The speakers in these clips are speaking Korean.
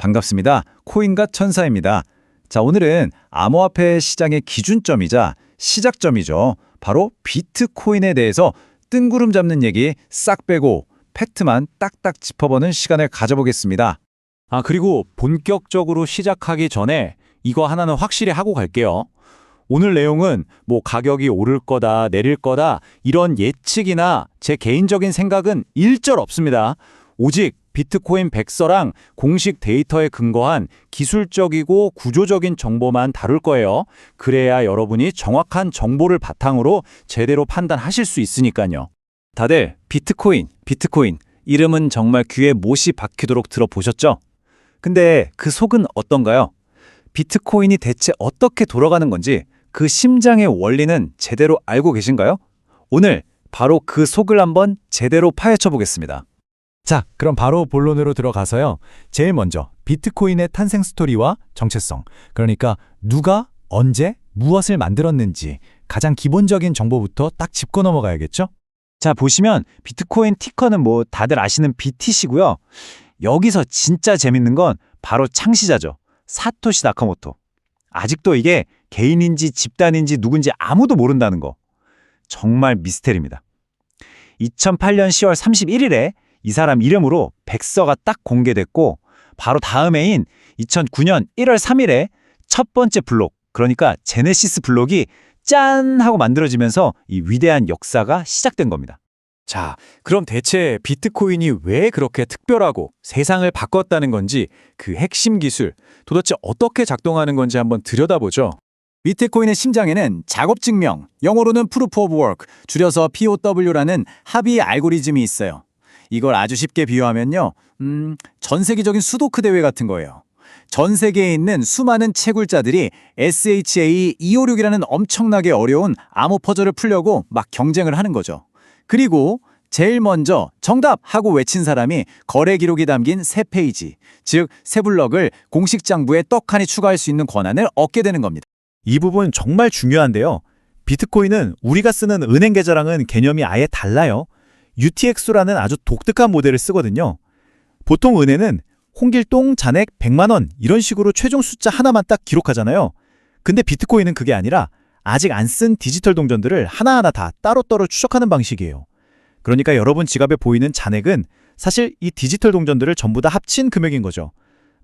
반갑습니다. 코인과 천사입니다. 자, 오늘은 암호화폐 시장의 기준점이자 시작점이죠. 바로 비트코인에 대해서 뜬구름 잡는 얘기 싹 빼고 팩트만 딱딱 짚어보는 시간을 가져보겠습니다. 아, 그리고 본격적으로 시작하기 전에 이거 하나는 확실히 하고 갈게요. 오늘 내용은 뭐 가격이 오를 거다, 내릴 거다, 이런 예측이나 제 개인적인 생각은 일절 없습니다. 오직 비트코인 백서랑 공식 데이터에 근거한 기술적이고 구조적인 정보만 다룰 거예요. 그래야 여러분이 정확한 정보를 바탕으로 제대로 판단하실 수 있으니까요. 다들 비트코인, 비트코인 이름은 정말 귀에 못이 박히도록 들어보셨죠? 근데 그 속은 어떤가요? 비트코인이 대체 어떻게 돌아가는 건지 그 심장의 원리는 제대로 알고 계신가요? 오늘 바로 그 속을 한번 제대로 파헤쳐 보겠습니다. 자, 그럼 바로 본론으로 들어가서요. 제일 먼저 비트코인의 탄생 스토리와 정체성, 그러니까 누가 언제 무엇을 만들었는지 가장 기본적인 정보부터 딱 짚고 넘어가야겠죠? 자, 보시면 비트코인 티커는 뭐 다들 아시는 BTC고요. 여기서 진짜 재밌는 건 바로 창시자죠. 사토시 나카모토. 아직도 이게 개인인지 집단인지 누군지 아무도 모른다는 거. 정말 미스테리입니다. 2008년 10월 31일에 이 사람 이름으로 백서가 딱 공개됐고 바로 다음 해인 2009년 1월 3일에 첫 번째 블록, 그러니까 제네시스 블록이 짠 하고 만들어지면서 이 위대한 역사가 시작된 겁니다. 자, 그럼 대체 비트코인이 왜 그렇게 특별하고 세상을 바꿨다는 건지 그 핵심 기술 도대체 어떻게 작동하는 건지 한번 들여다보죠. 비트코인의 심장에는 작업 증명, 영어로는 Proof of Work, 줄여서 POW라는 합의 알고리즘이 있어요. 이걸 아주 쉽게 비유하면요. 음, 전 세계적인 수도크 대회 같은 거예요. 전 세계에 있는 수많은 채굴자들이 SHA-256이라는 엄청나게 어려운 암호 퍼즐을 풀려고 막 경쟁을 하는 거죠. 그리고 제일 먼저 정답 하고 외친 사람이 거래 기록이 담긴 새 페이지, 즉 새 블럭을 공식 장부에 떡하니 추가할 수 있는 권한을 얻게 되는 겁니다. 이 부분 정말 중요한데요. 비트코인은 우리가 쓰는 은행 계좌랑은 개념이 아예 달라요. UTX라는 아주 독특한 모델을 쓰거든요. 보통 은행은 홍길동 잔액 100만 원 이런 식으로 최종 숫자 하나만 딱 기록하잖아요. 근데 비트코인은 그게 아니라 아직 안 쓴 디지털 동전들을 하나하나 다 따로따로 추적하는 방식이에요. 그러니까 여러분 지갑에 보이는 잔액은 사실 이 디지털 동전들을 전부 다 합친 금액인 거죠.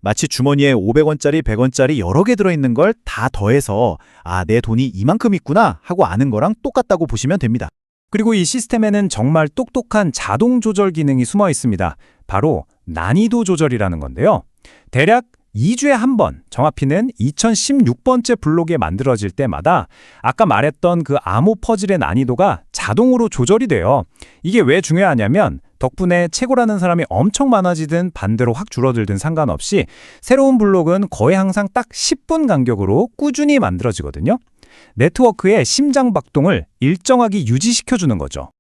마치 주머니에 500원짜리, 100원짜리 여러 개 들어있는 걸 다 더해서 아, 내 돈이 이만큼 있구나 하고 아는 거랑 똑같다고 보시면 됩니다. 그리고 이 시스템에는 정말 똑똑한 자동 조절 기능이 숨어 있습니다. 바로 난이도 조절이라는 건데요. 대략 2주에 한 번, 정확히는 2016번째 블록에 만들어질 때마다 아까 말했던 그 암호 퍼즐의 난이도가 자동으로 조절이 돼요. 이게 왜 중요하냐면 덕분에 채굴하는 사람이 엄청 많아지든 반대로 확 줄어들든 상관없이 새로운 블록은 거의 항상 딱 10분 간격으로 꾸준히 만들어지거든요. 네트워크의 심장 박동을 일정하게 유지시켜주는 거죠.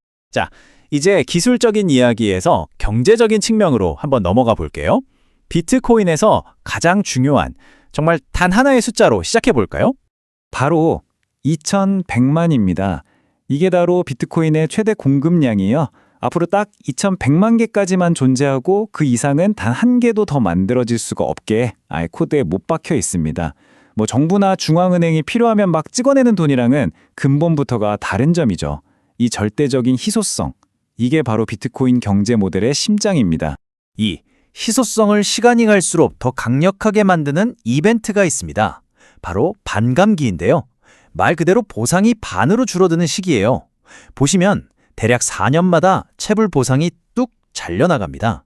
이제 기술적인 이야기에서 경제적인 측면으로 한번 넘어가 볼게요. 비트코인에서 가장 중요한 정말 단 하나의 숫자로 시작해 볼까요? 바로 2100만입니다. 이게 바로 비트코인의 최대 공급량이에요. 앞으로 딱 2100만 개까지만 존재하고 그 이상은 단 한 개도 더 만들어질 수가 없게 아예 코드에 못 박혀 있습니다. 뭐 정부나 중앙은행이 필요하면 막 찍어내는 돈이랑은 근본부터가 다른 점이죠. 이 절대적인 희소성. 이게 바로 비트코인 경제 모델의 심장입니다. 이 희소성을 시간이 갈수록 더 강력하게 만드는 이벤트가 있습니다. 바로 반감기인데요. 말 그대로 보상이 반으로 줄어드는 시기예요. 보시면 대략 4년마다 채불 보상이 뚝 잘려나갑니다.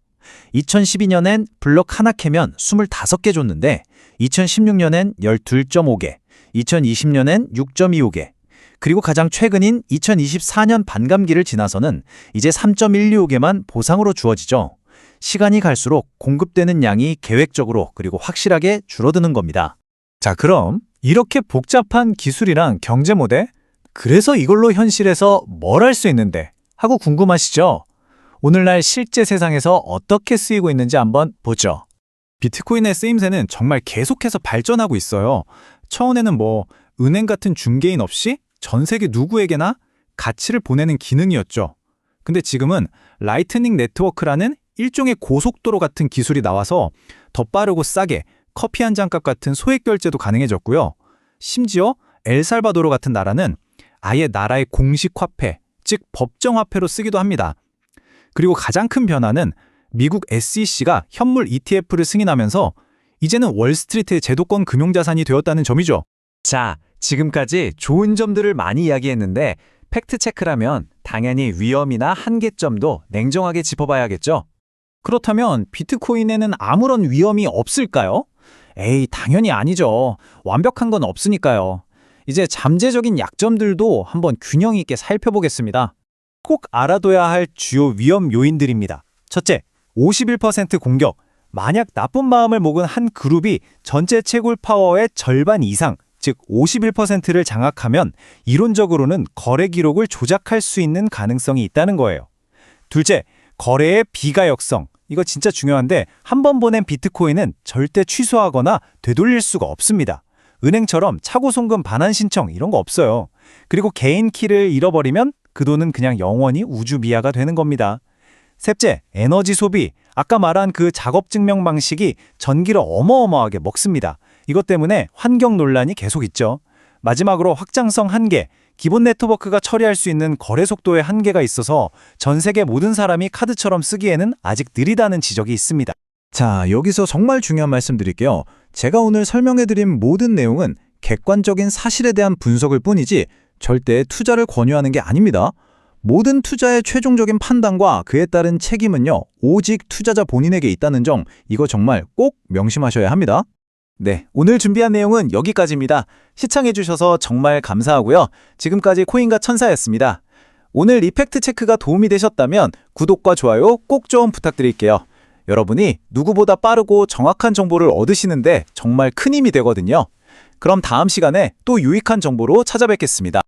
2012년엔 블럭 하나 캐면 25개 줬는데 2016년엔 12.5개, 2020년엔 6.25개, 그리고 가장 최근인 2024년 반감기를 지나서는 이제 3.125개만 보상으로 주어지죠. 시간이 갈수록 공급되는 양이 계획적으로 그리고 확실하게 줄어드는 겁니다. 자, 그럼 이렇게 복잡한 기술이랑 경제 모델? 그래서 이걸로 현실에서 뭘 할 수 있는데? 하고 궁금하시죠? 오늘날 실제 세상에서 어떻게 쓰이고 있는지 한번 보죠. 비트코인의 쓰임새는 정말 계속해서 발전하고 있어요. 처음에는 뭐 은행 같은 중개인 없이 전 세계 누구에게나 가치를 보내는 기능이었죠. 근데 지금은 라이트닝 네트워크라는 일종의 고속도로 같은 기술이 나와서 더 빠르고 싸게 커피 한 잔값 같은 소액 결제도 가능해졌고요. 심지어 엘살바도르 같은 나라는 아예 나라의 공식 화폐, 즉 법정 화폐로 쓰기도 합니다. 그리고 가장 큰 변화는 미국 SEC가 현물 ETF를 승인하면서 이제는 월스트리트의 제도권 금융자산이 되었다는 점이죠. 자, 지금까지 좋은 점들을 많이 이야기했는데 팩트체크라면 당연히 위험이나 한계점도 냉정하게 짚어봐야겠죠. 그렇다면 비트코인에는 아무런 위험이 없을까요? 에이, 당연히 아니죠. 완벽한 건 없으니까요. 이제 잠재적인 약점들도 한번 균형 있게 살펴보겠습니다. 꼭 알아둬야 할 주요 위험 요인들입니다. 첫째, 51% 공격. 만약 나쁜 마음을 먹은 한 그룹이 전체 채굴 파워의 절반 이상, 즉 51%를 장악하면 이론적으로는 거래 기록을 조작할 수 있는 가능성이 있다는 거예요. 둘째, 거래의 비가역성. 이거 진짜 중요한데 한 번 보낸 비트코인은 절대 취소하거나 되돌릴 수가 없습니다. 은행처럼 차고 송금 반환 신청 이런 거 없어요. 그리고 개인 키를 잃어버리면 그 돈은 그냥 영원히 우주 미아가 되는 겁니다. 셋째, 에너지 소비. 아까 말한 그 작업 증명 방식이 전기를 어마어마하게 먹습니다. 이것 때문에 환경 논란이 계속 있죠. 마지막으로 확장성 한계. 기본 네트워크가 처리할 수 있는 거래 속도의 한계가 있어서 전 세계 모든 사람이 카드처럼 쓰기에는 아직 느리다는 지적이 있습니다. 자, 여기서 정말 중요한 말씀 드릴게요. 제가 오늘 설명해드린 모든 내용은 객관적인 사실에 대한 분석을 뿐이지 절대 투자를 권유하는 게 아닙니다. 모든 투자의 최종적인 판단과 그에 따른 책임은요, 오직 투자자 본인에게 있다는 점, 이거 정말 꼭 명심하셔야 합니다. 네, 오늘 준비한 내용은 여기까지입니다. 시청해주셔서 정말 감사하고요. 지금까지 코인과 천사였습니다. 오늘 리팩트 체크가 도움이 되셨다면 구독과 좋아요 꼭 좀 부탁드릴게요. 여러분이 누구보다 빠르고 정확한 정보를 얻으시는데 정말 큰 힘이 되거든요. 그럼 다음 시간에 또 유익한 정보로 찾아뵙겠습니다.